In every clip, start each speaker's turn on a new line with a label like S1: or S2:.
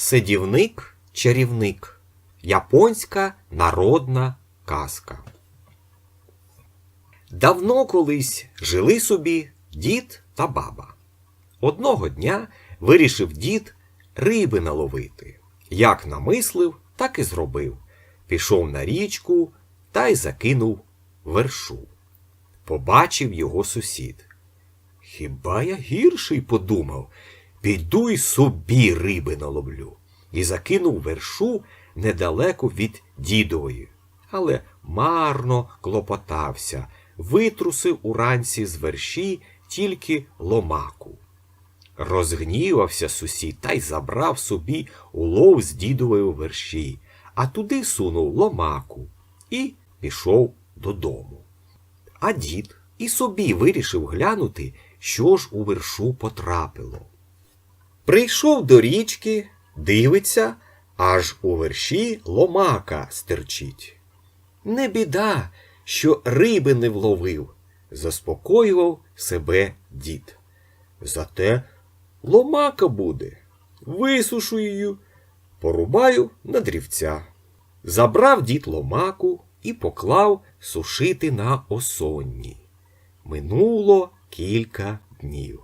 S1: Сидівник чарівник. Японська народна казка. Давно колись жили собі дід та баба. Одного дня вирішив дід риби наловити. Як намислив, так і зробив. Пішов на річку та й закинув вершу. Побачив його сусід. Хіба я гірший подумав, піду й собі риби наловлю. І закинув вершу недалеко від дідової. Але марно клопотався, витрусив уранці з верші тільки ломаку. Розгнівався сусід та й забрав собі улов з дідової верші, а туди сунув ломаку і пішов додому. А дід і собі вирішив глянути, що ж у вершу потрапило. Прийшов до річки, дивиться, аж у верші ломака стерчить. Не біда, що риби не вловив, заспокоював себе дід. Зате ломака буде, висушу її, порубаю на дрівця. Забрав дід ломаку і поклав сушити на осонні. Минуло кілька днів.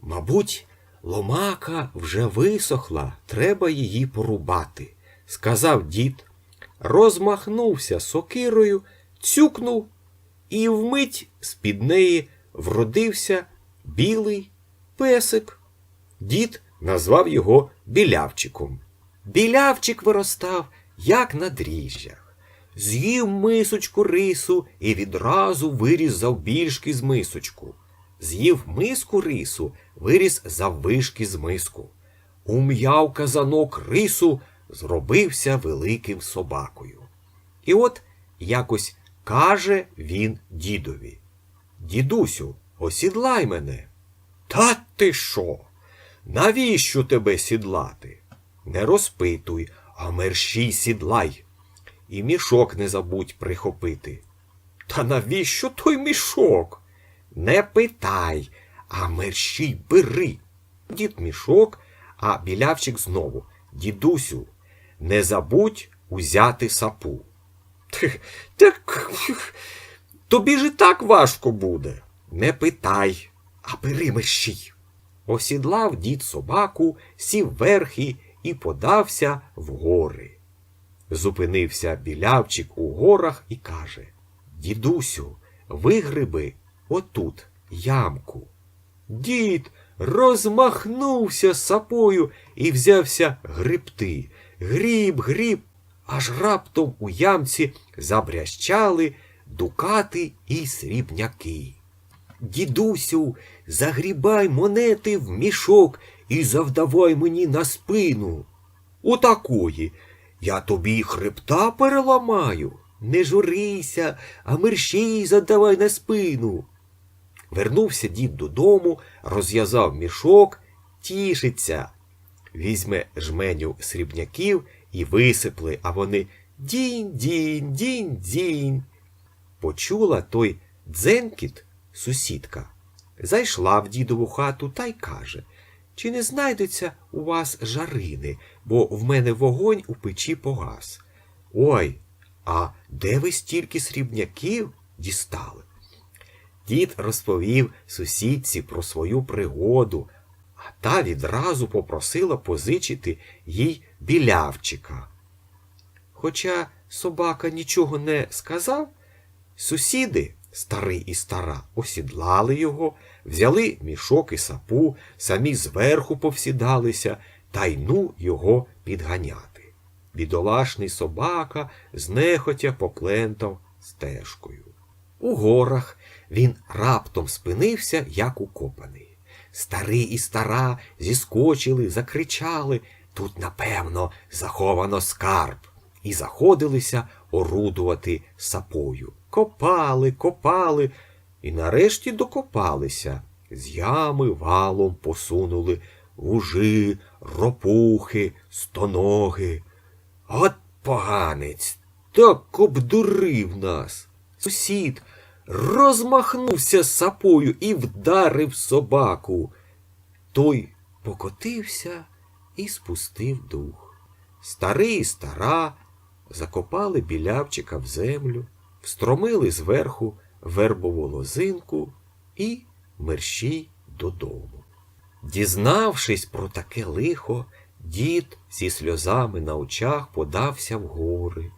S1: Мабуть, ломака вже висохла, треба її порубати, сказав дід, розмахнувся сокирою, цюкнув, і вмить з-під неї вродився білий песик. Дід назвав його білявчиком. Білявчик виростав, як на дріжджах. З'їв мисочку рису і відразу виріс завбільшки з мисочку. З'їв миску рису, виріс заввишки з миску. Ум'яв казанок рису, зробився великим собакою. І от якось каже він дідові. Дідусю, осідлай мене. Та ти що? Навіщо тебе сідлати? Не розпитуй, а мерщій сідлай. І мішок не забудь прихопити. Та навіщо той мішок? Не питай, а мерщій бери. Дід мішок, а білявчик знову. Дідусю, не забудь узяти сапу. Так тобі ж і так важко буде. Не питай, а бери мерщій. Осідлав дід собаку, сів верхи і подався в гори. Зупинився білявчик у горах і каже Дідусю, вигриби отут ямку. Дід розмахнувся сапою і взявся грибти. Гріб, гріб, аж раптом у ямці забрящали дукати і срібняки. Дідусю, загрібай монети в мішок і завдавай мені на спину. Отакої. Я тобі хребта переламаю. Не журися, а мерщій задавай на спину. Вернувся дід додому, розв'язав мішок, тішиться. Візьме жменю срібняків і висипли, а вони дінь-дінь, дінь-дінь. Почула той дзенькіт сусідка. Зайшла в дідову хату та й каже Чи не знайдеться у вас жарини, бо в мене вогонь у печі погас. Ой, а де ви стільки срібняків дістали? Дід розповів сусідці про свою пригоду, а та відразу попросила позичити їй білявчика. Хоча собака нічого не сказав, сусіди, старий і стара, осідлали його, взяли мішок і сапу, самі зверху повсідалися та й ну його підганяти. Бідолашний собака знехотя поплентав стежкою. У горах він раптом спинився, як укопаний. Старий і стара зіскочили, закричали тут, напевно, заховано скарб, і заходилися орудувати сапою. Копали, копали і нарешті докопалися. З ями валом посунули вужи, ропухи, стоноги. От поганець, так обдурив нас. Сусід розмахнувся сапою і вдарив собаку. Той покотився і спустив дух. Старий і стара закопали білявчика в землю, встромили зверху вербову лозинку і мерщій додому. Дізнавшись про таке лихо, дід зі сльозами на очах подався в гори.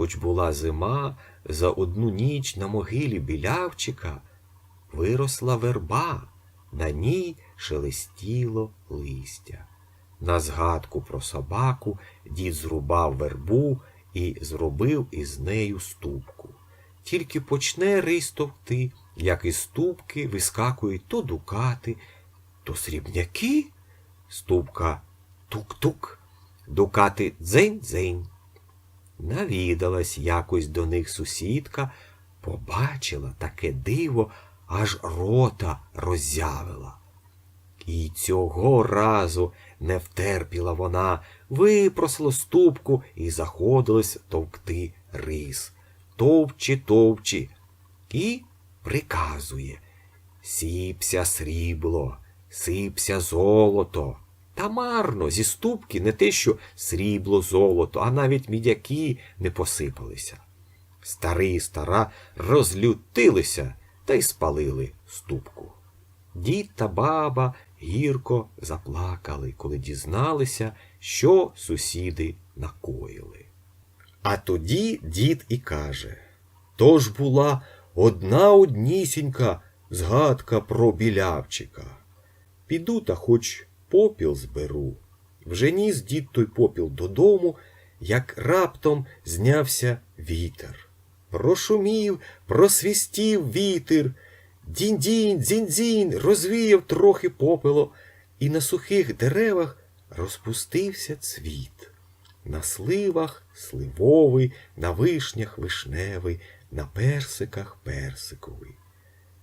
S1: Хоч була зима, за одну ніч на могилі білявчика виросла верба, на ній шелестіло листя. На згадку про собаку дід зрубав вербу і зробив із нею ступку. Тільки почне рись товкти, як із ступки вискакують то дукати, то срібняки. Ступка тук-тук, дукати дзень-дзень. Навідалась якось до них сусідка, побачила таке диво, аж рота роззявила. І цього разу не втерпіла вона, випросила ступку і заходилась товкти рис. Товчі, товчі, і приказує Сіпся срібло, сипся золото. Та марно, зі ступки не те, що срібло, золото, а навіть мідяки не посипалися. Старий і стара розлютилися та й спалили ступку. Дід та баба гірко заплакали, коли дізналися, що сусіди накоїли. А тоді дід і каже то ж була одна однісінька згадка про білявчика. Піду та хоч попіл зберу. Вже ніс дід той попіл додому, як раптом знявся вітер. Прошумів, просвістів вітер. Дінь-дінь, дзінь-дзінь, розвіяв трохи попело, і на сухих деревах розпустився цвіт. На сливах сливовий, на вишнях вишневий, на персиках персиковий.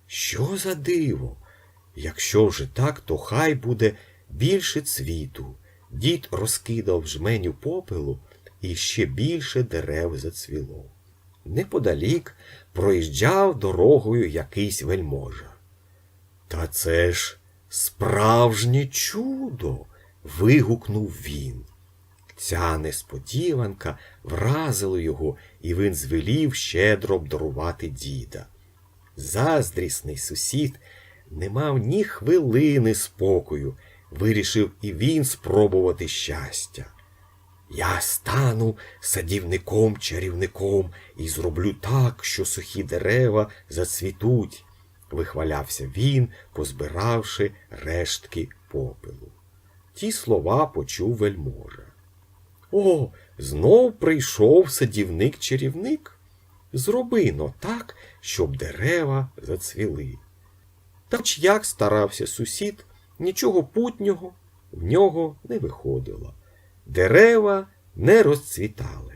S1: Що за диво? Якщо вже так, то хай буде більше цвіту. Дід розкидав жменю попелу, і ще більше дерев зацвіло. Неподалік проїжджав дорогою якийсь вельможа. Та це ж справжнє чудо. вигукнув він. Ця несподіванка вразила його, і він звелів щедро обдарувати діда. Заздрісний сусід не мав ні хвилини спокою, вирішив і він спробувати щастя. Я стану садівником-чарівником і зроблю так, що сухі дерева зацвітуть, вихвалявся він, позбиравши рештки попелу. Ті слова почув вельможа. О, знов прийшов садівник-чарівник. Зроби но так, щоб дерева зацвіли. Та як старався сусід, нічого путнього в нього не виходило. Дерева не розцвітали.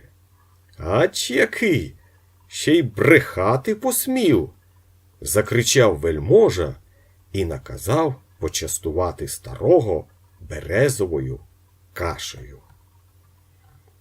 S1: Ач який? Ще й брехати посмів. закричав вельможа і наказав почастувати старого березовою кашею.